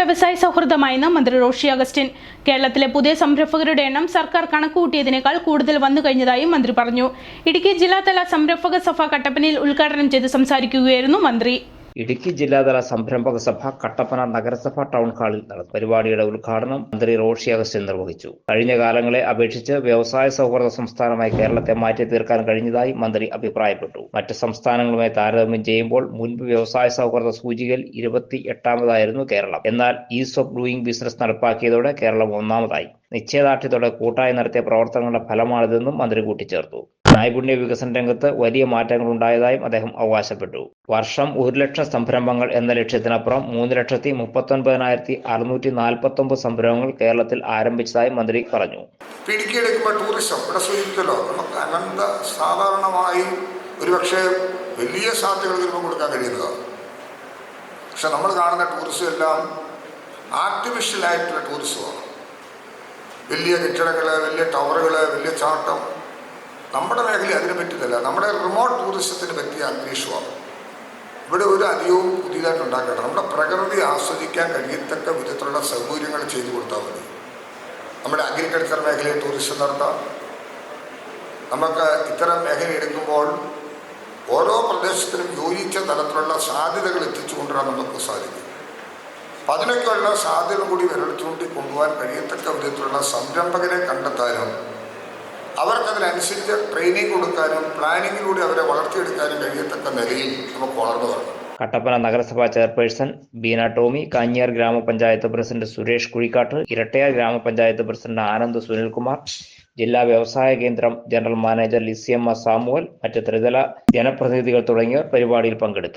വ്യവസായ സൗഹൃദമായെന്ന് മന്ത്രി റോഷി അഗസ്റ്റിൻ. കേരളത്തിലെ പുതിയ സംരംഭകരുടെ എണ്ണം സർക്കാർ കണക്കുകൂട്ടിയതിനേക്കാൾ കൂടുതൽ വന്നു കഴിഞ്ഞതായും മന്ത്രി പറഞ്ഞു. ഇടുക്കി ജില്ലാതല സംരംഭക സഭ കട്ടപ്പനയിൽ ഉദ്ഘാടനം ചെയ്ത് സംസാരിക്കുകയായിരുന്നു മന്ത്രി. ഇടുക്കി ജില്ലാതല സംരംഭക സഭ കട്ടപ്പന നഗരസഭ ടൗൺ ഹാളിൽ നടന്നു പരിപാടിയുടെ ഉദ്ഘാടനം മന്ത്രി റോഷി അഗസ്റ്റ്യൻ നിർവഹിച്ചു. കഴിഞ്ഞ കാലങ്ങളെ അപേക്ഷിച്ച് വ്യവസായ സൗഹൃദ സംസ്ഥാനമായി കേരളത്തെ മാറ്റി തീർക്കാൻ കഴിഞ്ഞതായി മന്ത്രി അഭിപ്രായപ്പെട്ടു. മറ്റ് സംസ്ഥാനങ്ങളുമായി താരതമ്യം ചെയ്യുമ്പോൾ മുൻപ് വ്യവസായ സൗഹൃദ സൂചികയിൽ ഇരുപത്തി എട്ടാമതായിരുന്നു കേരളം. എന്നാൽ ഈസ് ഓഫ് ഡൂയിങ് ബിസിനസ് നടപ്പാക്കിയതോടെ കേരളം ഒന്നാമതായി. നിശ്ചയദാർഢ്യത്തോടെ കൂട്ടായി നടത്തിയ പ്രവർത്തനങ്ങളുടെ ഫലമാണിതെന്നും മന്ത്രി കൂട്ടിച്ചേർത്തു. നൈപുണ്യ വികസന രംഗത്ത് വലിയ മാറ്റങ്ങൾ ഉണ്ടായതായും അദ്ദേഹം അവകാശപ്പെട്ടു. വർഷം ഒരു ലക്ഷം സംരംഭങ്ങൾ എന്ന ലക്ഷ്യത്തിനപ്പുറം മൂന്ന് ലക്ഷത്തി മുപ്പത്തൊൻപതിനായിരത്തി അറുന്നൂറ്റി സംരംഭങ്ങൾ കേരളത്തിൽ ആരംഭിച്ചതായും മന്ത്രി പറഞ്ഞു. ടൂറിസം അനന്ത സാധാരണമായി ഒരുപക്ഷെ വലിയ സാധ്യതകൾ ചിലപ്പോൾ കൊടുക്കാൻ കഴിയുന്നതാണ്. പക്ഷെ നമ്മൾ കാണുന്ന ടൂറിസം എല്ലാം ആർട്ടിഫിഷ്യൽ ആയിട്ടുള്ള ടൂറിസമാണ്. വലിയ കെട്ടിടങ്ങൾ വലിയ ടവറുകൾ വലിയ ചാട്ടം നമ്മുടെ മേഖല അതിനെ പറ്റുന്നില്ല നമ്മുടെ റിമോട്ട് ടൂറിസത്തിന് പറ്റിയ അന്തരീക്ഷമാണ്. ഇവിടെ ഒരു അധികവും പുതിയതായിട്ട് ഉണ്ടാക്കട്ടെ നമ്മുടെ പ്രകൃതി ആസ്വദിക്കാൻ കഴിയത്തക്ക വിധത്തിലുള്ള സൗകര്യങ്ങൾ ചെയ്തു കൊടുത്താൽ മതി. നമ്മുടെ അഗ്രികൾച്ചർ മേഖലയിൽ ടൂറിസം നടത്താം. നമുക്ക് ഇത്തരം മേഖല എടുക്കുമ്പോൾ ഓരോ പ്രദേശത്തിനും യോജിച്ച തലത്തിലുള്ള സാധ്യതകൾ എത്തിച്ചു കൊണ്ടുവരാൻ നമുക്ക് സാധിക്കും. അപ്പം അതിനൊക്കെയുള്ള സാധ്യത കൂടി വിരൽ ചൂണ്ടി കൊണ്ടുപോകാൻ കഴിയത്തക്ക വിധത്തിലുള്ള സംരംഭകരെ കണ്ടെത്താനും അവർക്കതിനനുസരിച്ച് ട്രെയിനിങ് കൊടുക്കാനും പ്ലാനിങ്ങിലൂടെ അവരെ വളർത്തിയെടുക്കാനും കഴിയത്തക്ക നിലയിൽ നമുക്ക് വളർന്നു കട്ടപ്പന നഗരസഭാ ചെയർപേഴ്സൺ ബീന ടോമി കാഞ്ഞിയാർ ഗ്രാമപഞ്ചായത്ത് പ്രസിഡന്റ് സുരേഷ് കുഴിക്കാട്ട് ഇരട്ടയാർ ഗ്രാമപഞ്ചായത്ത് പ്രസിഡന്റ് ആനന്ദ് സുനിൽകുമാർ ജില്ലാ വ്യവസായ കേന്ദ്രം ജനറൽ മാനേജർ ലിസിയമ്മ സാമുവൽ മറ്റ് ത്രിതല ജനപ്രതിനിധികൾ തുടങ്ങിയവർ പരിപാടിയിൽ പങ്കെടുത്തു.